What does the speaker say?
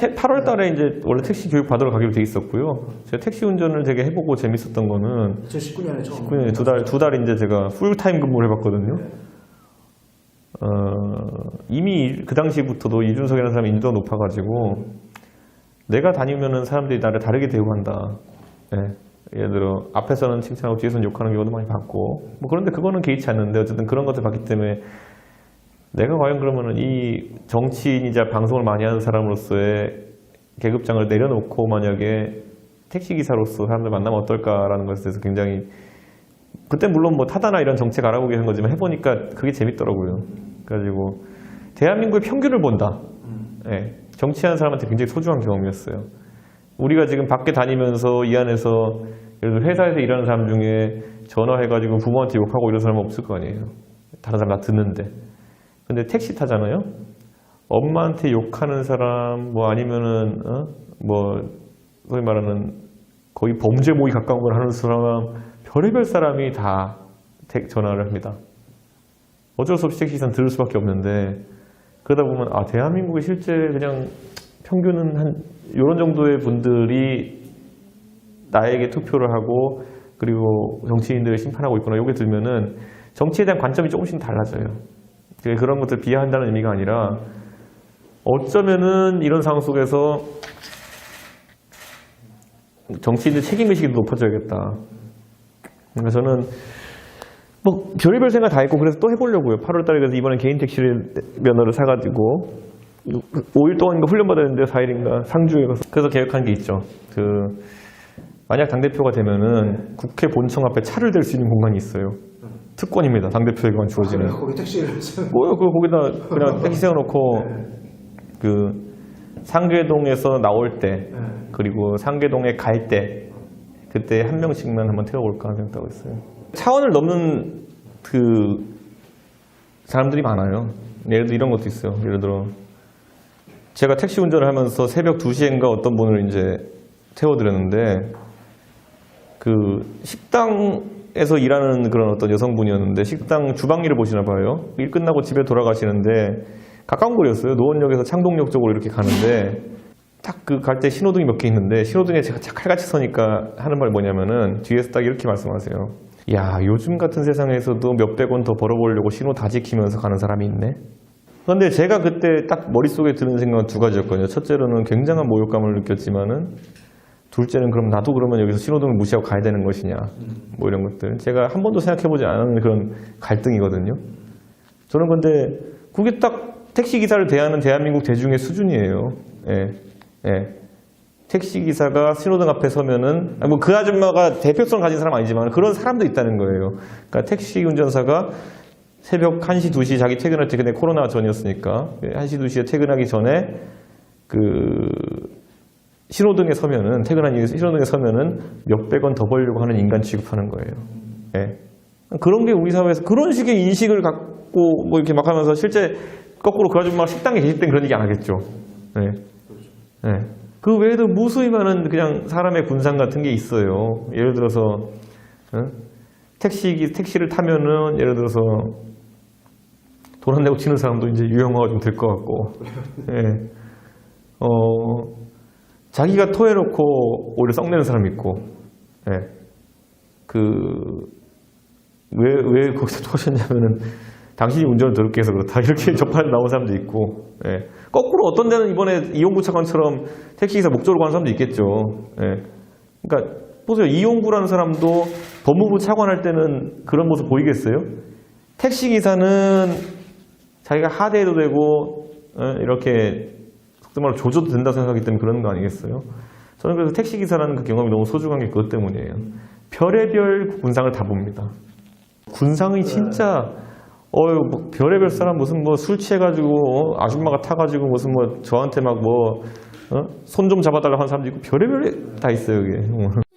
8월 달에 이제 원래 택시 교육 받으러 가기로 돼 있었고요. 제가 택시 운전을 되게 해보고 재밌었던 거는 2019년에 처음. 그두 달, 두 달 이제 제가 풀타임 근무를 해봤거든요. 어, 이미 그 당시부터도 이준석이라는 사람이 인지도가 높아가지고 내가 다니면은 사람들이 나를 다르게 대우한다. 예. 예를 들어 앞에서는 칭찬하고 뒤에서는 욕하는 경우도 많이 봤고 뭐 그런데 그거는 개의치 않는데 어쨌든 그런 것들 봤기 때문에 내가 과연 그러면은 이 정치인이자 방송을 많이 하는 사람으로서의 계급장을 내려놓고 만약에 택시기사로서 사람들 만나면 어떨까라는 것에 대해서 굉장히 그때 물론 뭐 타다나 이런 정책 알아보기 한 거지만 해보니까 그게 재밌더라고요. 그래가지고 대한민국의 평균을 본다. 예, 정치하는 사람한테 굉장히 소중한 경험이었어요. 우리가 지금 밖에 다니면서 이 안에서 예를 들어 회사에서 일하는 사람 중에 전화해가지고 부모한테 욕하고 이런 사람은 없을 거 아니에요. 다른 사람 다 듣는데. 근데 택시 타잖아요. 엄마한테 욕하는 사람 뭐 아니면은 어? 뭐 소위 말하는 거의 범죄 모의 가까운 걸 하는 사람 별의별 사람이 다 택- 전화를 합니다. 어쩔 수 없이 택시기사는 들을 수밖에 없는데 그러다 보면 아 대한민국이 실제 그냥 평균은 한 이런 정도의 분들이 나에게 투표를 하고 그리고 정치인들을 심판하고 있구나 요게 들면은 정치에 대한 관점이 조금씩 달라져요. 그게 그런 것들 비하한다는 의미가 아니라 어쩌면은 이런 상황 속에서 정치인들 책임의식이 높아져야겠다. 그러니까 저는 뭐 별의별 생각 다 했고 그래서 또 해보려고요. 8월 달에 그래서 이번에 개인 택시 면허를 사가지고 5일 동안인가 훈련 받았는데 4일인가 상주에 가서 그래서 계획한 게 있죠. 그 만약 당 대표가 되면은 국회 본청 앞에 차를 댈 수 있는 공간이 있어요. 특권입니다. 당 대표에게만 주어지는. 그래, 거기 택시를. 뭐요? 그 거기다 그냥 택시 세워놓고 그 상계동에서 나올 때 네. 그리고 상계동에 갈 때 그때 한 명씩만 한번 태워볼까 생각하고 있어요. 차원을 넘는 그 사람들이 많아요. 예를 들어 이런 것도 있어요. 예를 들어 제가 택시 운전을 하면서 새벽 2시인가 어떤 분을 이제 태워드렸는데 그 식당 에서 일하는 그런 어떤 여성분이었는데 식당 주방 일을 보시나 봐요. 일 끝나고 집에 돌아가시는데 가까운 거리였어요. 노원역에서 창동역 쪽으로 이렇게 가는데 딱 그 갈 때 신호등이 몇 개 있는데 신호등에 제가 착 칼같이 서니까 하는 말이 뭐냐면은 뒤에서 딱 이렇게 말씀하세요. 야 요즘 같은 세상에서도 몇백 원 더 벌어보려고 신호 다 지키면서 가는 사람이 있네. 그런데 제가 그때 딱 머릿속에 드는 생각은 두 가지였거든요. 첫째로는 굉장한 모욕감을 느꼈지만은 둘째는 그럼 나도 그러면 여기서 신호등을 무시하고 가야 되는 것이냐? 뭐 이런 것들. 제가 한 번도 생각해보지 않은 그런 갈등이거든요. 저는 근데 그게 딱 택시기사를 대하는 대한민국 대중의 수준이에요. 예, 예. 택시기사가 신호등 앞에 서면은 뭐 그 아줌마가 대표성 가진 사람 아니지만 그런 사람도 있다는 거예요. 그러니까 택시 운전사가 새벽 1시, 2시 자기 퇴근할 때 근데 코로나 전이었으니까 1시, 2시에 퇴근하기 전에 그 신호등에 서면은 퇴근한 이후에 신호등에 서면은 몇백 원 더 벌려고 하는 인간 취급하는 거예요. 예. 그런 게 우리 사회에서 그런 식의 인식을 갖고 뭐 이렇게 막 하면서 실제 거꾸로 그 아줌마 식당에 계실 땐 그런 얘기 안 하겠죠. 예. 예. 그 외에도 무수히 많은 그냥 사람의 군상 같은 게 있어요. 예를 들어서 어? 택시 택시를 타면은 예를 들어서 돈 안 내고 치는 사람도 이제 유형화가 좀 될 것 같고. 예. 어, 자기가 토해놓고 오히려 썩내는 사람이 있고, 예. 그, 왜, 왜 거기서 토하셨냐면은, 당신이 운전을 더럽게 해서 그렇다. 이렇게 접한 나온 사람도 있고, 예. 거꾸로 어떤 데는 이번에 이용구 차관처럼 택시기사 목적으로 가는 사람도 있겠죠. 예. 그러니까, 보세요. 이용구라는 사람도 법무부 차관할 때는 그런 모습 보이겠어요? 택시기사는 자기가 하대해도 되고, 어, 이렇게 말로 조져도 된다고 생각하기 때문에 그러는 거 아니겠어요? 저는 그래서 택시기사라는 그 경험이 너무 소중한 게 그것 때문이에요. 별의별 군상을 다 봅니다. 군상이 진짜, 어유 뭐 별의별 사람 무슨 뭐 술 취해가지고, 어, 아줌마가 타가지고 무슨 뭐 저한테 막 뭐, 손좀 잡아달라고 하는 사람도 있고, 별의별 다 있어요, 여기.